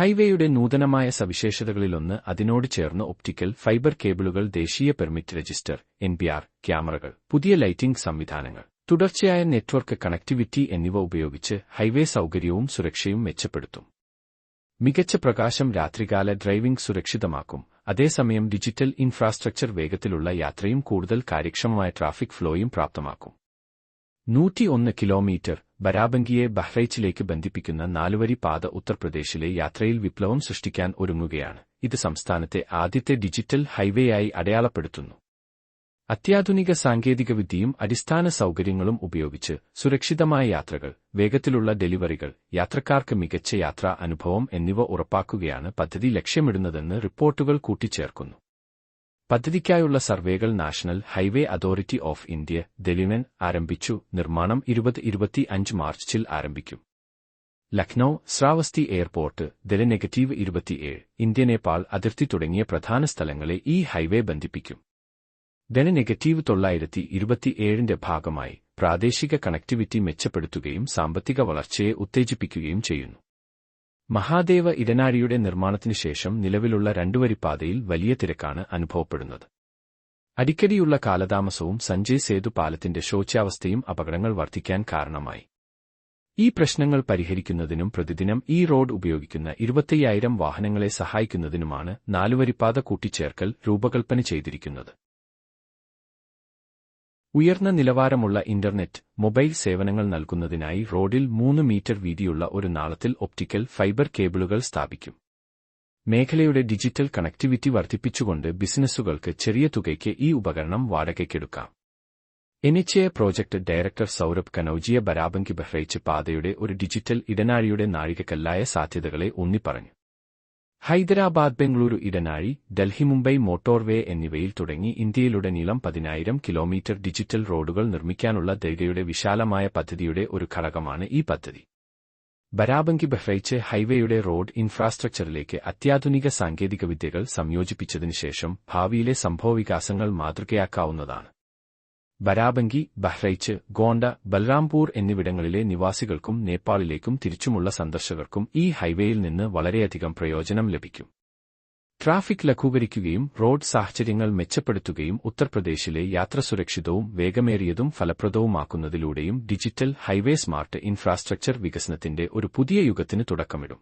ഹൈവേയുടെ നൂതനമായ സവിശേഷതകളിലൊന്ന് അതിനോട് ചേർന്ന് ഒപ്റ്റിക്കൽ ഫൈബർ കേബിളുകൾ ദേശീയ പെർമിറ്റ് രജിസ്റ്റർ എൻ ക്യാമറകൾ പുതിയ ലൈറ്റിംഗ് സംവിധാനങ്ങൾ. തുടർച്ചയായ നെറ്റ്വർക്ക് കണക്ടിവിറ്റി എന്നിവ ഉപയോഗിച്ച് ഹൈവേ സൗകര്യവും സുരക്ഷയും മെച്ചപ്പെടുത്തും. മികച്ച പ്രകാശം രാത്രികാല ഡ്രൈവിംഗ് സുരക്ഷിതമാക്കും. അതേസമയം ഡിജിറ്റൽ ഇൻഫ്രാസ്ട്രക്ചർ വേഗത്തിലുള്ള യാത്രയും കൂടുതൽ കാര്യക്ഷമമായ ട്രാഫിക് ഫ്ലോയും പ്രാപ്തമാക്കും. നൂറ്റിയൊന്ന് കിലോമീറ്റർ ബരാബങ്കിയെ ബഹ്റൈച്ചിലേക്ക് ബന്ധിപ്പിക്കുന്ന നാലുവരി പാത ഉത്തർപ്രദേശിലെ യാത്രയിൽ വിപ്ലവം സൃഷ്ടിക്കാൻ ഒരുങ്ങുകയാണ്. ഇത് സംസ്ഥാനത്തെ ആദ്യത്തെ ഡിജിറ്റൽ ഹൈവേയായി അടയാളപ്പെടുത്തുന്നു. അത്യാധുനിക സാങ്കേതികവിദ്യയും അടിസ്ഥാന സൗകര്യങ്ങളും ഉപയോഗിച്ച് സുരക്ഷിതമായ യാത്രകൾ വേഗത്തിലുള്ള ഡെലിവറികൾ യാത്രക്കാർക്ക് മികച്ച യാത്രാ അനുഭവം എന്നിവ ഉറപ്പാക്കുകയാണ് പദ്ധതി ലക്ഷ്യമിടുന്നതെന്ന് റിപ്പോർട്ടുകൾ കൂട്ടിച്ചേർക്കുന്നു. പദ്ധതിക്കായുള്ള സർവേകൾ national highway authority of India ദലിനൻ ആരംഭിച്ചു. നിർമ്മാണം ഇരുപത് ഇരുപത്തി അഞ്ച് മാർച്ചിൽ ആരംഭിക്കും. ലക്നൌ ശ്രാവസ്തി എയർപോർട്ട് ദല നെഗറ്റീവ് ഇരുപത്തിയേഴ് ഇന്ത്യ നേപ്പാൾ അതിർത്തി തുടങ്ങിയ പ്രധാന സ്ഥലങ്ങളെ ഈ ഹൈവേ ബന്ധിപ്പിക്കും. ദന നെഗറ്റീവ് തൊള്ളായിരത്തി ഇരുപത്തിയേഴിന്റെ ഭാഗമായി പ്രാദേശിക കണക്ടിവിറ്റി മെച്ചപ്പെടുത്തുകയും സാമ്പത്തിക വളർച്ചയെ ഉത്തേജിപ്പിക്കുകയും ചെയ്യുന്നു. മഹാദേവ ഇടനാഴിയുടെ നിർമ്മാണത്തിനു ശേഷം നിലവിലുള്ള രണ്ടുവരിപ്പാതയിൽ വലിയ തിരക്കാണ് അനുഭവപ്പെടുന്നത്. അടിക്കടിയുള്ള കാലതാമസവും സഞ്ജയ് സേതു പാലത്തിന്റെ ശോച്യാവസ്ഥയും അപകടങ്ങൾ വർദ്ധിക്കാൻ കാരണമായി. ഈ പ്രശ്നങ്ങൾ പരിഹരിക്കുന്നതിനും പ്രതിദിനം ഈ റോഡ് ഉപയോഗിക്കുന്ന ഇരുപത്തയ്യായിരം വാഹനങ്ങളെ സഹായിക്കുന്നതിനുമാണ് നാലുവരിപ്പാത കൂട്ടിച്ചേർക്കൽ രൂപകൽപ്പന ചെയ്തിരിക്കുന്നത്. ഉയർന്ന നിലവാരമുള്ള ഇന്റർനെറ്റ് മൊബൈൽ സേവനങ്ങൾ നൽകുന്നതിനായി റോഡിൽ മൂന്ന് മീറ്റർ വീതിയുള്ള ഒരു നാളത്തിൽ ഒപ്റ്റിക്കൽ ഫൈബർ കേബിളുകൾ സ്ഥാപിക്കും. മേഖലയുടെ ഡിജിറ്റൽ കണക്ടിവിറ്റി വർദ്ധിപ്പിച്ചുകൊണ്ട് ബിസിനസ്സുകൾക്ക് ചെറിയ തുകയ്ക്ക് ഈ ഉപകരണം വാടകയ്ക്കെടുക്കാം. എനിച്ചയ പ്രോജക്ട് ഡയറക്ടർ സൌരഭ് കനൌജിയ ബരാബങ്കി ബഹ്റൈച്ച് പാതയുടെ ഒരു ഡിജിറ്റൽ ഇടനാഴിയുടെ നാഴികക്കല്ലായ സാധ്യതകളെ ഊന്നിപ്പറഞ്ഞു. ഹൈദരാബാദ് ബംഗളൂരു ഇടനാഴി ഡൽഹി മുംബൈ മോട്ടോർവേ എന്നിവയിൽ തുടങ്ങി ഇന്ത്യയിലുടനീളം പതിനായിരം കിലോമീറ്റർ ഡിജിറ്റൽ റോഡുകൾ നിർമ്മിക്കാനുള്ള ദൈർഘ്യയുടെ വിശാലമായ പദ്ധതിയുടെ ഒരു ഘടകമാണ് ഈ പദ്ധതി. ബരാബങ്കി ബഹ്റൈച്ച് ഹൈവേയുടെ റോഡ് ഇൻഫ്രാസ്ട്രക്ചറിലേക്ക് അത്യാധുനിക സാങ്കേതികവിദ്യകൾ സംയോജിപ്പിച്ചതിനുശേഷം ഭാവിയിലെ സംഭവവികാസങ്ങൾ മാതൃകയാക്കാവുന്നതാണ്. ബരാബങ്കി ബഹ്റൈച്ച് ഗോണ്ട ബൽറാംപൂർ എന്നിവിടങ്ങളിലെ നിവാസികൾക്കും നേപ്പാളിലേക്കും തിരിച്ചുമുള്ള സന്ദർശകർക്കും ഈ ഹൈവേയിൽ നിന്ന് വളരെയധികം പ്രയോജനം ലഭിക്കും. ട്രാഫിക് ലഘൂകരിക്കുകയും റോഡ് സാഹചര്യങ്ങൾ മെച്ചപ്പെടുത്തുകയും ഉത്തർപ്രദേശിലെ യാത്ര സുരക്ഷിതവും വേഗമേറിയതും ഫലപ്രദവുമാക്കുന്നതിലൂടെയും ഡിജിറ്റൽ ഹൈവേ സ്മാർട്ട് ഇൻഫ്രാസ്ട്രക്ചർ വികസനത്തിന്റെ ഒരു പുതിയ യുഗത്തിന് തുടക്കമിടും.